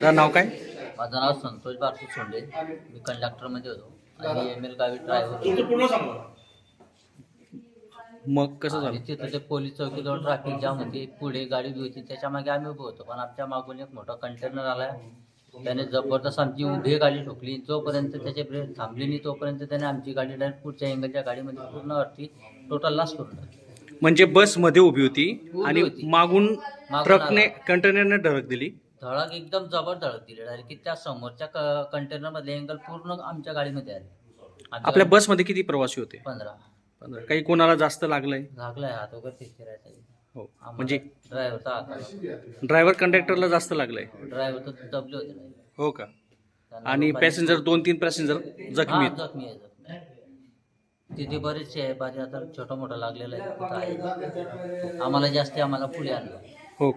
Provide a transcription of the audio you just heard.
तुझं नाव काय? माझं नाव संतोष बारसू सोंडे. मी कंडक्टरमध्ये होतो. आणि एम एल गावी ड्रायव्हर मग कसं झालं? तिथं ते पोलीस चौकीजवळ ट्रॅफिक जाम होती पुढे गाडी बी होती त्याच्यामागे आम्ही उभं होतो. पण आमच्या मागून एक मोठा कंटेनर आला. त्याने जबरदस्त आमची उभी गाडी ठोकली. जोपर्यंत त्याचे ब्रेक थांबली नाही तोपर्यंत त्याने आमची गाडी डायरेक्ट पुढच्या एंगलच्या गाडीमध्ये पूर्ण वरती टोटल लॉस करून टाकली. म्हणजे बसमध्ये उभी होती उभी आणि. मागून मागून ट्रकने आला. कंटेनरने धडक दिली. धडक एकदम जबर धडक दिली. डायरेक्ट की त्या समोरच्या कंटेनर मधले एंगल पूर्ण आमच्या गाडीमध्ये आले. आमच्या आपल्या गाडी- बसमध्ये किती प्रवासी होते? पंधरा. पंधरा. काही कोणाला जास्त लागलंय? लागलाय हात वगैरे फिरायचा हो. म्हणजे ड्रायव्हरचा हात ड्रायव्हर कंडक्टरला जास्त लागलंय. ड्रायव्हर तर दबले होते driver. हो का? त्यांना आणि लोकांनी- पॅसेंजर दोन तीन पॅसेंजर जखमी हा. जखमी आहे जखमी आहे. तिथे बरेचसे आहे बाजी आता छोटं मोठं लागलेलं आहे. तिथं आहे. आम्हाला जास्त आम्हाला पुढे आणलं. हो.